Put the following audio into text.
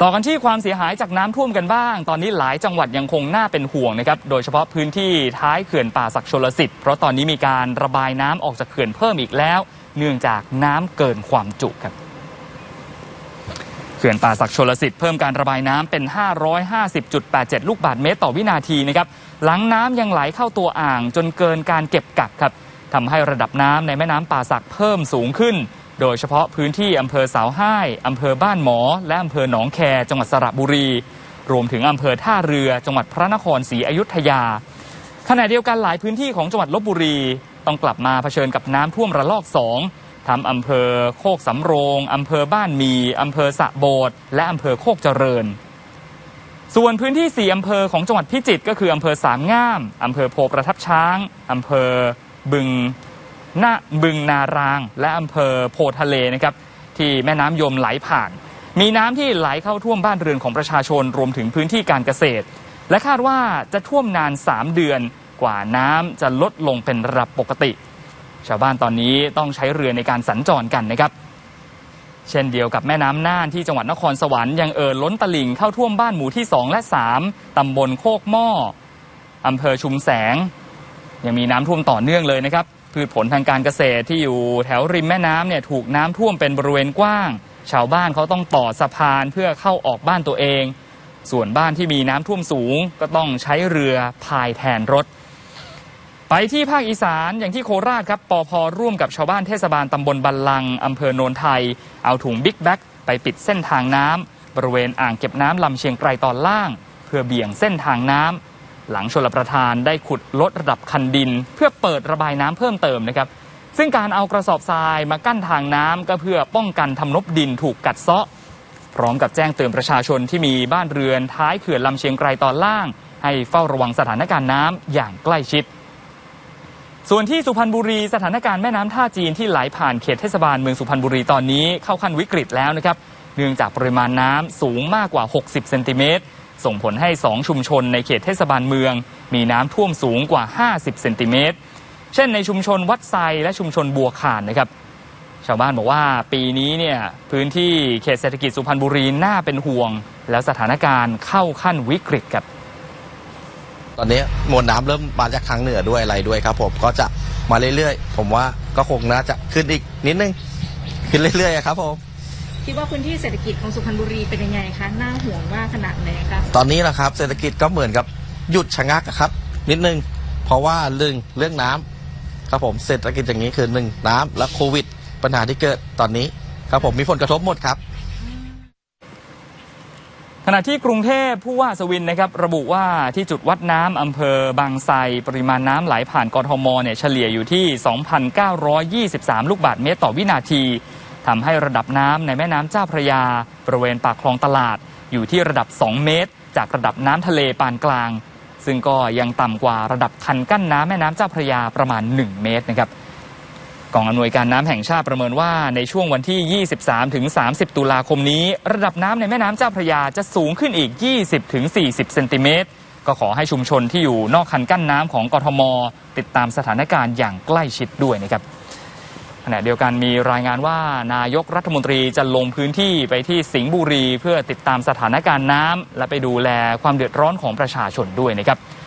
ต่อกันที่ความเสียหายจากน้ำท่วมกันบ้าง ตอนนี้หลายจังหวัดยังคงน่าเป็นห่วงนะครับ โดยเฉพาะพื้นที่ท้ายเขื่อนป่าศักชลสิทธิ์ เพราะตอนนี้มีการระบายน้ำออกจากเขื่อนเพิ่มอีกแล้ว เนื่องจากน้ำเกินความจุครับ เขื่อนป่าศักชลสิทธิ์เพิ่มการระบายน้ำเป็น 550.87 ลูกบาศก์เมตรต่อวินาทีนะครับ หลังน้ำยังไหลเข้าตัวอ่างจนเกินการเก็บกักครับทำให้ระดับน้ำในแม่น้ำป่าสักเพิ่มสูงขึ้น โดยเฉพาะพื้นที่อำเภอสาวห้ายอำเภอบ้านหมอ และอำเภอหนองแค จังหวัดสระบุรี รวมถึงอำเภอท่าเรือ จังหวัดพระนครศรีอยุธยา ขณะเดียวกันหลายพื้นที่ของจังหวัดลบบุรี ต้องกลับมาเผชิญกับน้ำท่วมระลอกสองทำอำเภอโคกสำโรงอำเภอบ้านมีอำเภอสะโบดและอำเภอโคกเจริญ ส่วนพื้นที่ 4 อำเภอของจังหวัดพิจิตรก็คืออำเภอสามงามอำเภอโพประทับช้างอำเภอบึง นาบึงนาราง และอำเภอโพทะเลนะครับที่แม่น้ำยมไหลผ่าน มีน้ำที่ไหลเข้าท่วมบ้านเรือนของประชาชนรวมถึงพื้นที่การเกษตร และคาดว่าจะท่วมนาน 3 เดือนกว่าน้ำจะลดลงเป็นระดับปกติ ชาวบ้านตอนนี้ต้องใช้เรือในการสัญจรกันนะครับ เช่นเดียวกับแม่น้ำน่านที่จังหวัดนครสวรรค์ยังเอ่อล้นตลิ่งเข้าท่วมบ้านหมู่ที่ 2 และ 3 ตำบลโคกหม้ออำเภอชุมแสง ยังมีน้ำท่วมต่อเนื่องเลยนะครับ พืชผลทางการเกษตรที่อยู่แถวริมแม่น้ำเนี่ยถูกน้ำท่วมเป็นบริเวณกว้าง ชาวบ้านเขาต้องต่อสะพานเพื่อเข้าออกบ้านตัวเอง ส่วนบ้านที่มีน้ำท่วมสูง ก็ต้องใช้เรือพายแทนรถ ไปที่ภาคอีสานอย่างที่โคราชครับปอพร่วมกับชาวบ้านเทศบาลตำบลบันลังอำเภอโนนไทย เอาถุงบิ๊กแบ็กไปปิดเส้นทางน้ำบริเวณอ่างเก็บน้ำลำเชียงไกรตอนล่าง เพื่อเบี่ยงเส้นทางน้ำ หลังชลประทานได้ขุดลดระดับคันดิน เพื่อเปิดระบายน้ำเพิ่มเติมนะครับ ซึ่งการเอากระสอบทรายมากั้นทางน้ำก็เพื่อป้องกันทำนบดินถูกกัดเซาะ พร้อมกับแจ้งเตือนประชาชนที่มีบ้านเรือนท้ายเขื่อนลำเชียงไกรตอนล่าง ให้เฝ้าระวังสถานการณ์น้ำอย่างใกล้ชิด ส่วนที่สุพรรณบุรีสถานการณ์แม่น้ำท่าจีนที่ไหลผ่านเขตเทศบาลเมืองสุพรรณบุรีตอนนี้เข้าขั้นวิกฤตแล้วนะครับ เนื่องจากปริมาณน้ำสูงมากกว่า 60 เซนติเมตร ส่งผลให้ 2 ชุมชนในเขตเทศบาลเมือง มีน้ำท่วมสูงกว่า 50 เซนติเมตร เช่นในชุมชนวัดไซและชุมชนบัวขานนะครับ ชาวบ้านบอกว่าปีนี้เนี่ยพื้นที่เขตเศรษฐกิจสุพรรณบุรีน่าเป็นห่วง แล้วสถานการณ์เข้าขั้นวิกฤตครับตอนนี้มวลน้ำเริ่มมาจากทางเหนือด้วยอะไรด้วยครับ ผมก็จะมาเรื่อยๆ ผมว่าก็คงน่าจะขึ้นอีกนิดนึง ขึ้นเรื่อยๆครับผม คิดว่าพื้นที่เศรษฐกิจของสุพรรณบุรีเป็นยังไงคะน่าห่วงว่าขนาดไหนคะตอนนี้นะครับเศรษฐกิจก็เหมือนกับหยุดชะงักอะครับ นิดนึง เพราะว่าเรื่องเรื่องน้ำครับผมเศรษฐกิจอย่างนี้คือหนึ่งน้ำและโควิด ปัญหาที่เกิดตอนนี้ครับผมมีผลกระทบหมดครับ ขณะที่กรุงเทพผู้ว่าสวินนะครับระบุว่าที่จุดวัดน้ำอำเภอบางไทรปริมาณน้ำไหลผ่านกรทมเนี่ยเฉลี่ยอยู่ที่ 2,923 ลูกบาศก์เมตรต่อวินาที ทำให้ระดับน้ำในแม่น้ำเจ้าพระยา บริเวณปากคลองตลาด อยู่ที่ระดับ 2 เมตร จากระดับน้ำทะเลปานกลาง ซึ่งก็ยังต่ำกว่าระดับคันกั้นน้ำแม่น้ำเจ้าพระยาประมาณ 1 เมตรนะครับกองอำนวยการน้ำแห่งชาติประเมินว่าในช่วงวันที่ 23 ถึง 30 ตุลาคมนี้ ระดับน้ำในแม่น้ำเจ้าพระยาจะสูงขึ้นอีก 20 ถึง 40 เซนติเมตร ก็ขอให้ชุมชนที่อยู่นอกคันกั้นน้ำของกทม ติดตามสถานการณ์อย่างใกล้ชิดด้วยนะครับ ขณะเดียวกันมีรายงานว่านายกรัฐมนตรีจะลงพื้นที่ไปที่สิงห์บุรี เพื่อติดตามสถานการณ์น้ำและไปดูแลความเดือดร้อนของประชาชนด้วยนะครับ